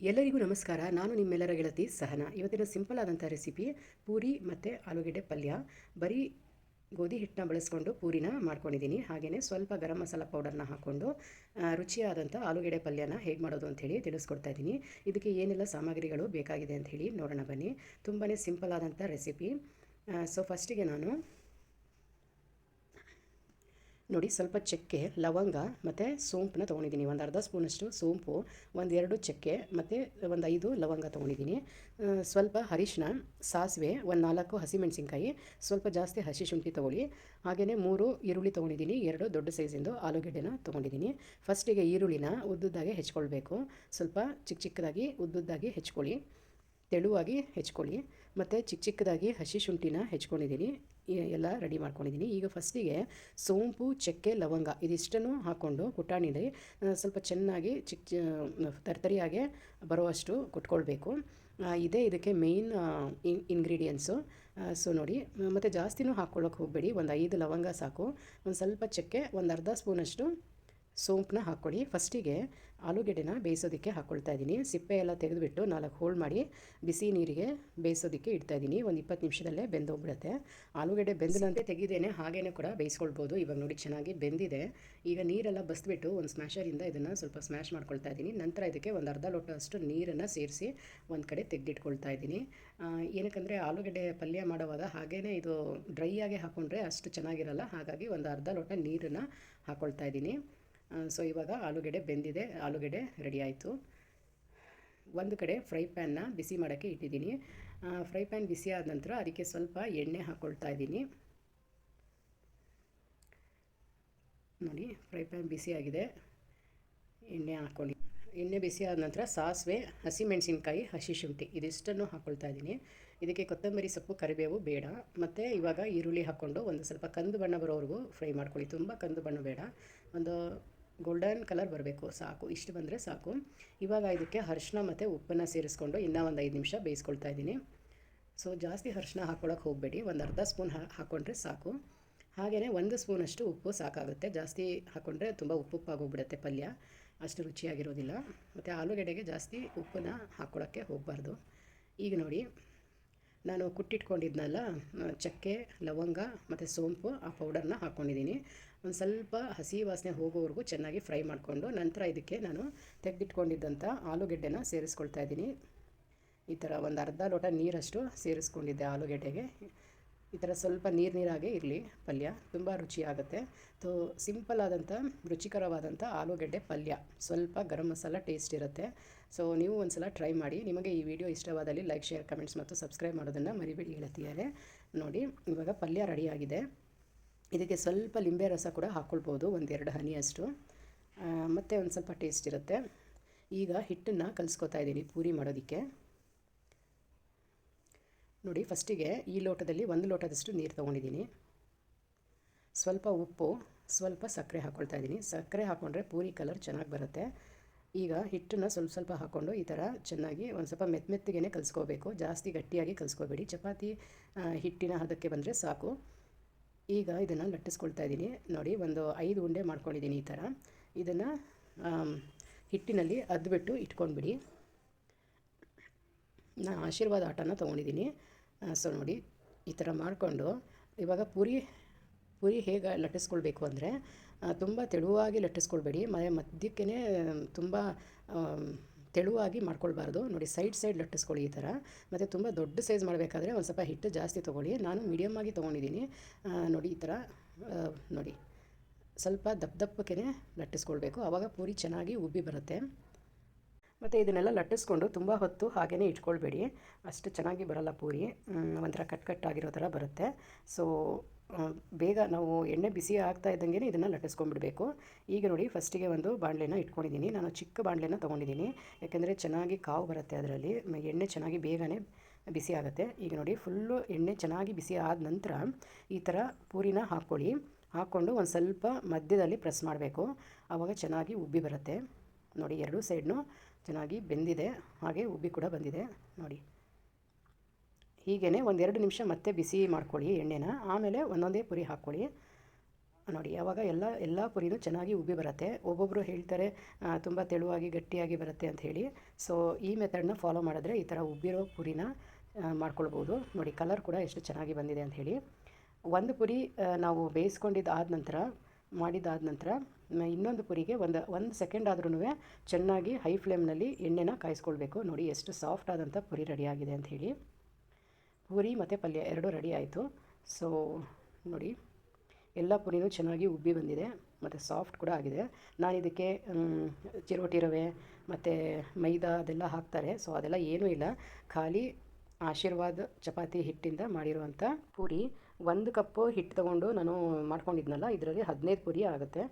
ಎಲ್ಲರಿಗೂ ನಮಸ್ಕಾರ. ನಾನು ನಿಮ್ಮೆಲ್ಲರ ಗೆಳತಿ ಸಹನಾ. ಇವತ್ತಿನ ಸಿಂಪಲ್ ಆದಂಥ ರೆಸಿಪಿ ಪೂರಿ ಮತ್ತು ಆಲೂಗೆಡ್ಡೆ ಪಲ್ಯ. ಬರೀ ಗೋಧಿ ಹಿಟ್ಟನ್ನ ಬಳಸ್ಕೊಂಡು ಪೂರಿನ ಮಾಡ್ಕೊಂಡಿದ್ದೀನಿ. ಹಾಗೆಯೇ ಸ್ವಲ್ಪ ಗರಂ ಮಸಾಲ ಪೌಡರ್ನ ಹಾಕ್ಕೊಂಡು ರುಚಿಯಾದಂಥ ಆಲೂಗೆಡ್ಡೆ ಪಲ್ಯನ ಹೇಗೆ ಮಾಡೋದು ಅಂಥೇಳಿ ತಿಳಿಸ್ಕೊಡ್ತಾ ಇದ್ದೀನಿ. ಇದಕ್ಕೆ ಏನೆಲ್ಲ ಸಾಮಗ್ರಿಗಳು ಬೇಕಾಗಿದೆ ಅಂಥೇಳಿ ನೋಡೋಣ ಬನ್ನಿ. ತುಂಬಾ ಸಿಂಪಲ್ ಆದಂಥ ರೆಸಿಪಿ ಸೊ ಫಸ್ಟಿಗೆ ನಾನು ನೋಡಿ, ಸ್ವಲ್ಪ ಚಕ್ಕೆ, ಲವಂಗ ಮತ್ತು ಸೋಂಪನ್ನ ತೊಗೊಂಡಿದ್ದೀನಿ. ಒಂದು ಅರ್ಧ ಸ್ಪೂನಷ್ಟು ಸೋಂಪು ಒಂದೆರಡು ಚಕ್ಕೆ ಮತ್ತು ಒಂದು ಐದು ಲವಂಗ ತೊಗೊಂಡಿದ್ದೀನಿ. ಸ್ವಲ್ಪ ಹರಿಶಿನ ಸಾಸಿವೆ, ಒಂದು ನಾಲ್ಕು ಹಸಿಮೆಣಸಿನ್ಕಾಯಿ, ಸ್ವಲ್ಪ ಜಾಸ್ತಿ ಹಸಿ ಶುಂಠಿ ತೊಗೊಳ್ಳಿ. ಹಾಗೆಯೇ ಮೂರು ಈರುಳ್ಳಿ ತೊಗೊಂಡಿದ್ದೀನಿ, ಎರಡು ದೊಡ್ಡ ಸೈಜಿಂದು ಆಲೂಗೆಡ್ಡೆನ ತೊಗೊಂಡಿದ್ದೀನಿ. ಫಸ್ಟಿಗೆ ಈರುಳ್ಳಿನ ಉದ್ದುದ್ದಾಗಿ ಹೆಚ್ಕೊಳ್ಬೇಕು. ಸ್ವಲ್ಪ ಚಿಕ್ಕ ಚಿಕ್ಕದಾಗಿ ಉದ್ದುದ್ದಾಗಿ ಹೆಚ್ಕೊಳ್ಳಿ. ತೆಳುವಾಗಿ ಹೆಚ್ಕೊಳ್ಳಿ. ಮತ್ತು ಚಿಕ್ಕ ಚಿಕ್ಕದಾಗಿ ಹಸಿ ಶುಂಠಿನ ಹೆಚ್ಕೊಂಡಿದ್ದೀನಿ. ಎಲ್ಲ ರೆಡಿ ಮಾಡ್ಕೊಂಡಿದ್ದೀನಿ. ಈಗ ಫಸ್ಟಿಗೆ ಸೋಂಪು, ಚಕ್ಕೆ, ಲವಂಗ ಇದಿಷ್ಟನ್ನು ಹಾಕ್ಕೊಂಡು ಕುಟಾಣಿಲಿ ಸ್ವಲ್ಪ ಚೆನ್ನಾಗಿ ಚಿಕ್ಕ ತರ್ತರಿಯಾಗೆ ಬರುವಷ್ಟು ಕುಟ್ಕೊಳ್ಬೇಕು. ಇದೇ ಇದಕ್ಕೆ ಮೇಯ್ನ್ ಇಂಗ್ರೀಡಿಯೆಂಟ್ಸು ಸೊ ನೋಡಿ, ಮತ್ತು ಜಾಸ್ತಿನೂ ಹಾಕ್ಕೊಳ್ಳೋಕೆ ಹೋಗಬೇಡಿ. ಒಂದು ಐದು ಲವಂಗ ಸಾಕು. ಒಂದು ಸ್ವಲ್ಪ ಚಕ್ಕೆ, ಒಂದು ಅರ್ಧ ಸ್ಪೂನಷ್ಟು ಸೋಂಪನ್ನ ಹಾಕ್ಕೊಳ್ಳಿ. ಫಸ್ಟಿಗೆ ಆಲೂಗೆಡ್ಡೆನ ಬೇಯಿಸೋದಕ್ಕೆ ಹಾಕ್ಕೊಳ್ತಾ ಇದ್ದೀನಿ. ಸಿಪ್ಪೆ ಎಲ್ಲ ತೆಗೆದುಬಿಟ್ಟು ನಾಲ್ಕು ಹೋಳು ಮಾಡಿ ಬಿಸಿ ನೀರಿಗೆ ಬೇಯಿಸೋದಕ್ಕೆ ಇಡ್ತಾ ಇದ್ದೀನಿ. ಒಂದು ಇಪ್ಪತ್ತು ನಿಮಿಷದಲ್ಲೇ ಬೆಂದೋಗ್ಬಿಡುತ್ತೆ. ಆಲೂಗೆಡ್ಡೆ ಬೆಂದಲಂತೆ ತೆಗೆದೇನೆ ಹಾಗೇ ಕೂಡ ಬೇಯಿಸ್ಕೊಳ್ಬೋದು. ಇವಾಗ ನೋಡಿ ಚೆನ್ನಾಗಿ ಬೆಂದಿದೆ. ಈಗ ನೀರೆಲ್ಲ ಬಸ್ಬಿಟ್ಟು ಒಂದು ಸ್ಮ್ಯಾಷರಿಂದ ಇದನ್ನು ಸ್ವಲ್ಪ ಸ್ಮ್ಯಾಶ್ ಮಾಡ್ಕೊಳ್ತಾ ಇದ್ದೀನಿ. ನಂತರ ಇದಕ್ಕೆ ಒಂದು ಅರ್ಧ ಲೋಟ ಅಷ್ಟು ನೀರನ್ನು ಸೇರಿಸಿ ಒಂದು ಕಡೆ ತೆಗೆದಿಟ್ಕೊಳ್ತಾ ಇದ್ದೀನಿ. ಏನಕ್ಕಂದರೆ ಆಲೂಗೆಡ್ಡೆ ಪಲ್ಯ ಮಾಡುವಾಗ ಹಾಗೇ ಇದು ಡ್ರೈ ಆಗಿ ಹಾಕ್ಕೊಂಡ್ರೆ ಅಷ್ಟು ಚೆನ್ನಾಗಿರಲ್ಲ. ಹಾಗಾಗಿ ಒಂದು ಅರ್ಧ ಲೋಟ ನೀರನ್ನು ಹಾಕ್ಕೊಳ್ತಾ ಇದ್ದೀನಿ. ಸೊ ಇವಾಗ ಆಲೂಗೆಡ್ಡೆ ಬೆಂದಿದೆ, ಆಲೂಗೆಡ್ಡೆ ರೆಡಿ ಆಯಿತು. ಒಂದು ಕಡೆ ಫ್ರೈ ಪ್ಯಾನ್ನ ಬಿಸಿ ಮಾಡೋಕ್ಕೆ ಇಟ್ಟಿದ್ದೀನಿ. ಫ್ರೈ ಪ್ಯಾನ್ ಬಿಸಿ ಆದ ನಂತರ ಅದಕ್ಕೆ ಸ್ವಲ್ಪ ಎಣ್ಣೆ ಹಾಕ್ಕೊಳ್ತಾ ಇದ್ದೀನಿ. ನೋಡಿ ಫ್ರೈ ಪ್ಯಾನ್ ಬಿಸಿಯಾಗಿದೆ ಎಣ್ಣೆ ಹಾಕ್ಕೊಂಡು ಎಣ್ಣೆ ಬಿಸಿ ಆದ ನಂತರ ಸಾಸಿವೆ, ಹಸಿಮೆಣಸಿನ್ಕಾಯಿ, ಹಸಿ ಶುಂಠಿ ಇದಿಷ್ಟನ್ನು ಹಾಕ್ಕೊಳ್ತಾ ಇದ್ದೀನಿ. ಇದಕ್ಕೆ ಕೊತ್ತಂಬರಿ ಸೊಪ್ಪು, ಕರಿಬೇವು ಬೇಡ. ಮತ್ತು ಇವಾಗ ಈರುಳ್ಳಿ ಹಾಕ್ಕೊಂಡು ಒಂದು ಸ್ವಲ್ಪ ಕಂದು ಬಣ್ಣ ಬರೋವರೆಗೂ ಫ್ರೈ ಮಾಡ್ಕೊಳ್ಳಿ. ತುಂಬ ಕಂದು ಬಣ್ಣ ಬೇಡ. ಒಂದು ಗೋಲ್ಡನ್ ಕಲರ್ ಬರಬೇಕು. ಸಾಕು. ಇಷ್ಟು ಬಂದರೆ ಸಾಕು. ಇವಾಗ ಇದಕ್ಕೆ ಅರ್ಶಿನ ಮತ್ತು ಉಪ್ಪನ್ನು ಸೇರಿಸ್ಕೊಂಡು ಇನ್ನೂ ಒಂದು ಐದು ನಿಮಿಷ ಬೇಯಿಸ್ಕೊಳ್ತಾ ಇದ್ದೀನಿ. ಸೊ ಜಾಸ್ತಿ ಅರ್ಶಿನ ಹಾಕ್ಕೊಳಕ್ಕೆ ಹೋಗಬೇಡಿ. ಒಂದು ಅರ್ಧ ಸ್ಪೂನ್ ಹಾಕ್ಕೊಂಡ್ರೆ ಸಾಕು. ಹಾಗೆಯೇ ಒಂದು ಸ್ಪೂನಷ್ಟು ಉಪ್ಪು ಸಾಕಾಗುತ್ತೆ. ಜಾಸ್ತಿ ಹಾಕ್ಕೊಂಡ್ರೆ ತುಂಬ ಉಪ್ಪು ಉಪ್ಪಾಗೋಗ್ಬಿಡುತ್ತೆ ಪಲ್ಯ. ಅಷ್ಟು ರುಚಿಯಾಗಿರೋದಿಲ್ಲ. ಮತ್ತು ಆಲೂಗೆಡ್ಡೆಗೆ ಜಾಸ್ತಿ ಉಪ್ಪನ್ನ ಹಾಕ್ಕೊಳಕ್ಕೆ ಹೋಗಬಾರ್ದು. ಈಗ ನೋಡಿ. ನಾನು ಕುಟ್ಟಿಟ್ಕೊಂಡಿದ್ನಲ್ಲ ಚಕ್ಕೆ, ಲವಂಗ ಮತ್ತು ಸೋಂಪು ಆ ಪೌಡರ್ನ ಹಾಕ್ಕೊಂಡಿದ್ದೀನಿ ಒಂದು ಸ್ವಲ್ಪ ಹಸಿ ವಾಸನೆ ಹೋಗೋವರೆಗೂ ಚೆನ್ನಾಗಿ ಫ್ರೈ ಮಾಡಿಕೊಂಡು ನಂತರ ಇದಕ್ಕೆ ನಾನು ತೆಗೆದಿಟ್ಕೊಂಡಿದ್ದಂಥ ಆಲೂಗೆಡ್ಡೆನ ಸೇರಿಸ್ಕೊಳ್ತಾ ಇದ್ದೀನಿ. ಈ ಥರ ಒಂದು ಅರ್ಧ ಲೋಟ ನೀರಷ್ಟು ಸೇರಿಸ್ಕೊಂಡಿದ್ದೆ ಆಲೂಗೆಡ್ಡೆಗೆ. ಈ ಥರ ಸ್ವಲ್ಪ ನೀರು ನೀರಾಗೆ ಇರಲಿ ಪಲ್ಯ, ತುಂಬ ರುಚಿಯಾಗುತ್ತೆ ತೋ ಸಿಂಪಲ್ ಆದಂಥ ರುಚಿಕರವಾದಂಥ ಆಲೂಗಡ್ಡೆ ಪಲ್ಯ. ಸ್ವಲ್ಪ ಗರಂ ಮಸಾಲ ಟೇಸ್ಟ್ ಇರುತ್ತೆ. ಸೊ ನೀವು ಒಂದು ಸಲ ಟ್ರೈ ಮಾಡಿ. ನಿಮಗೆ ಈ ವಿಡಿಯೋ ಇಷ್ಟವಾದಲ್ಲಿ ಲೈಕ್ ಶೇರ್ ಕಮೆಂಟ್ಸ್ ಮತ್ತು ಸಬ್ಸ್ಕ್ರೈಬ್ ಮಾಡೋದನ್ನು ಮರಿಬೇಡಿ ಹೇಳ್ತಿದ್ದಾರೆ ನೋಡಿ, ಇವಾಗ ಪಲ್ಯ ರೆಡಿಯಾಗಿದೆ ಇದಕ್ಕೆ ಸ್ವಲ್ಪ ಲಿಂಬೆ ರಸ ಕೂಡ ಹಾಕ್ಕೊಳ್ಬೋದು ಒಂದೆರಡು ಹನಿಯಷ್ಟು ಅಷ್ಟು. ಮತ್ತು ಒಂದು ಸ್ವಲ್ಪ ಟೇಸ್ಟ್ ಇರುತ್ತೆ. ಈಗ ಹಿಟ್ಟನ್ನು ಕಲಿಸ್ಕೊತಾ ಇದ್ದೀನಿ ಪೂರಿ ಮಾಡೋದಕ್ಕೆ. ನೋಡಿ, ಫಸ್ಟಿಗೆ ಈ ಲೋಟದಲ್ಲಿ ಒಂದು ಲೋಟದಷ್ಟು ನೀರು ತೊಗೊಂಡಿದ್ದೀನಿ. ಸ್ವಲ್ಪ ಉಪ್ಪು, ಸ್ವಲ್ಪ ಸಕ್ಕರೆ ಹಾಕ್ಕೊಳ್ತಾ ಇದ್ದೀನಿ. ಸಕ್ಕರೆ ಹಾಕ್ಕೊಂಡ್ರೆ ಪೂರಿ ಕಲರ್ ಚೆನ್ನಾಗಿ ಬರುತ್ತೆ. ಈಗ ಹಿಟ್ಟನ್ನು ಸ್ವಲ್ಪ ಸ್ವಲ್ಪ ಹಾಕ್ಕೊಂಡು ಈ ಥರ ಚೆನ್ನಾಗಿ ಒಂದು ಸ್ವಲ್ಪ ಮೆತ್ತ ಮೆತ್ತಗೆ ಕಲಿಸ್ಕೋಬೇಕು. ಜಾಸ್ತಿ ಗಟ್ಟಿಯಾಗಿ ಕಲಿಸ್ಕೋಬೇಡಿ. ಚಪಾತಿ ಹಿಟ್ಟಿನ ಹದಕ್ಕೆ ಬಂದರೆ ಸಾಕು. ಈಗ ಇದನ್ನು ಲಟ್ಟಿಸ್ಕೊಳ್ತಾ ಇದ್ದೀನಿ. ನೋಡಿ, ಒಂದು ಐದು ಉಂಡೆ ಮಾಡ್ಕೊಂಡಿದ್ದೀನಿ ಈ ಥರ. ಇದನ್ನು ಹಿಟ್ಟಿನಲ್ಲಿ ಅದ್ಬಿಟ್ಟು ಇಟ್ಕೊಂಡ್ಬಿಡಿ. ನಾನು ಆಶೀರ್ವಾದ ಆಟನ ತೊಗೊಂಡಿದ್ದೀನಿ. ಸೊ ನೋಡಿ, ಈ ಥರ ಮಾಡಿಕೊಂಡು ಇವಾಗ ಪೂರಿ ಪೂರಿ ಹೇಗೆ ಲಟ್ಟಿಸ್ಕೊಳ್ಬೇಕು ಅಂದರೆ ತುಂಬ ತೆಳುವಾಗಿ ಲಟ್ಟಿಸ್ಕೊಳ್ಬೇಡಿ. ಮನೆ ಮಧ್ಯಕ್ಕೆ ತುಂಬ ತೆಳುವಾಗಿ ಮಾಡ್ಕೊಳ್ಬಾರ್ದು. ನೋಡಿ, ಸೈಡ್ ಸೈಡ್ ಲಟ್ಟಿಸ್ಕೊಳ್ಳಿ ಈ ಥರ. ಮತ್ತು ತುಂಬ ದೊಡ್ಡ ಸೈಜ್ ಮಾಡಬೇಕಾದ್ರೆ ಒಂದು ಸ್ವಲ್ಪ ಹಿಟ್ಟು ಜಾಸ್ತಿ ತೊಗೊಳ್ಳಿ. ನಾನು ಮೀಡಿಯಮ್ ಆಗಿ ತೊಗೊಂಡಿದ್ದೀನಿ. ನೋಡಿ, ಈ ಥರ ನೋಡಿ, ಸ್ವಲ್ಪ ದಪ್ಪ ದಪ್ಪಕ್ಕೆ ಲಟ್ಟಿಸ್ಕೊಳ್ಬೇಕು. ಆವಾಗ ಪೂರಿ ಚೆನ್ನಾಗಿ ಉಬ್ಬಿ ಬರುತ್ತೆ. ಮತ್ತು ಇದನ್ನೆಲ್ಲ ಲಟ್ಟಿಸ್ಕೊಂಡು ತುಂಬ ಹೊತ್ತು ಹಾಗೇ ಇಟ್ಕೊಳ್ಬೇಡಿ. ಅಷ್ಟು ಚೆನ್ನಾಗಿ ಬರಲ್ಲ ಪೂರಿ. ಒಂಥರ ಕಟ್ ಕಟ್ ಆಗಿರೋ ಥರ ಬರುತ್ತೆ. ಸೊ ಬೇಗ ನಾವು ಎಣ್ಣೆ ಬಿಸಿ ಆಗ್ತಾ ಇದ್ದಂಗೆ ಇದನ್ನು ಲಟ್ಟಿಸ್ಕೊಂಡ್ಬಿಡ್ಬೇಕು. ಈಗ ನೋಡಿ ಫಸ್ಟಿಗೆ ಒಂದು ಬಾಣಲೆನ ಇಟ್ಕೊಂಡಿದ್ದೀನಿ. ನಾನು ಚಿಕ್ಕ ಬಾಣಲೆನ ತೊಗೊಂಡಿದ್ದೀನಿ. ಯಾಕೆಂದರೆ ಚೆನ್ನಾಗಿ ಕಾವು ಬರುತ್ತೆ ಅದರಲ್ಲಿ. ಎಣ್ಣೆ ಚೆನ್ನಾಗಿ ಬೇಗನೆ ಬಿಸಿ ಆಗುತ್ತೆ. ಈಗ ನೋಡಿ ಫುಲ್ಲು ಎಣ್ಣೆ ಚೆನ್ನಾಗಿ ಬಿಸಿ ಆದ ನಂತರ ಈ ಥರ ಪೂರಿನ ಹಾಕ್ಕೊಳ್ಳಿ. ಹಾಕ್ಕೊಂಡು ಒಂದು ಸ್ವಲ್ಪ ಮಧ್ಯದಲ್ಲಿ ಪ್ರೆಸ್ ಮಾಡಬೇಕು. ಆವಾಗ ಚೆನ್ನಾಗಿ ಉಬ್ಬಿ ಬರುತ್ತೆ. ನೋಡಿ ಎರಡೂ ಸೈಡ್ನು ಚೆನ್ನಾಗಿ ಬೆಂದಿದೆ, ಹಾಗೆ ಉಬ್ಬಿ ಕೂಡ ಬಂದಿದೆ. ನೋಡಿ. ಹೀಗೇ ಒಂದೆರಡು ನಿಮಿಷ ಮತ್ತೆ ಬಿಸಿ ಮಾಡ್ಕೊಳ್ಳಿ ಎಣ್ಣೆನ, ಆಮೇಲೆ ಒಂದೊಂದೇ ಪುರಿ ಹಾಕ್ಕೊಳ್ಳಿ. ನೋಡಿ, ಯಾವಾಗ ಎಲ್ಲ ಎಲ್ಲ ಪುರಿನೂ ಚೆನ್ನಾಗಿ ಉಬ್ಬಿ ಬರುತ್ತೆ. ಒಬ್ಬೊಬ್ಬರು ಹೇಳ್ತಾರೆ ತುಂಬ ತೆಳುವಾಗಿ, ಗಟ್ಟಿಯಾಗಿ ಬರುತ್ತೆ ಅಂತ ಹೇಳಿ. ಸೊ ಈ ಮೆಥಡ್ನ ಫಾಲೋ ಮಾಡಿದ್ರೆ ಈ ಥರ ಉಬ್ಬಿರೋ ಪುರಿನ ಮಾಡ್ಕೊಳ್ಬೋದು. ನೋಡಿ ಕಲರ್ ಕೂಡ ಎಷ್ಟು ಚೆನ್ನಾಗಿ ಬಂದಿದೆ ಅಂತ ಹೇಳಿ. ಒಂದು ಪುರಿ ನಾವು ಬೇಯಿಸ್ಕೊಂಡಿದ್ದು ಆದ ನಂತರ ಮಾಡಿದ್ದಾದ ನಂತರ ಇನ್ನೊಂದು ಪುರಿಗೆ ಒಂದು ಒಂದು ಸೆಕೆಂಡ್ ಆದ್ರೂ ಚೆನ್ನಾಗಿ ಹೈ ಫ್ಲೇಮ್ನಲ್ಲಿ ಎಣ್ಣೆನ ಕಾಯಿಸ್ಕೊಳ್ಬೇಕು. ನೋಡಿ ಎಷ್ಟು ಸಾಫ್ಟ್ ಆದಂಥ ಪುರಿ ರೆಡಿಯಾಗಿದೆ ಹೇಳಿ. ಪೂರಿ ಮತ್ತು ಪಲ್ಯ ಎರಡೂ ರೆಡಿ ಆಯಿತು. ಸೊ ನೋಡಿ, ಎಲ್ಲ ಪುರಿನೂ ಚೆನ್ನಾಗಿ ಉಬ್ಬಿ ಬಂದಿದೆ. ಮತ್ತು ಸಾಫ್ಟ್ ಕೂಡ ಆಗಿದೆ. ನಾನು ಇದಕ್ಕೆ ಚಿರೋಟಿ ರವೆ ಮತ್ತು ಮೈದಾ ಅದೆಲ್ಲ ಹಾಕ್ತಾರೆ. ಸೊ ಅದೆಲ್ಲ ಏನೂ ಇಲ್ಲ. ಖಾಲಿ ಆಶೀರ್ವಾದ ಚಪಾತಿ ಹಿಟ್ಟಿಂದ ಮಾಡಿರುವಂಥ ಪೂರಿ. ಒಂದು ಕಪ್ಪು ಹಿಟ್ಟು ತೊಗೊಂಡು ನಾನು ಮಾಡ್ಕೊಂಡಿದ್ನಲ್ಲ ಇದರಲ್ಲಿ ಹದಿನೈದು ಪುರಿ ಆಗುತ್ತೆ.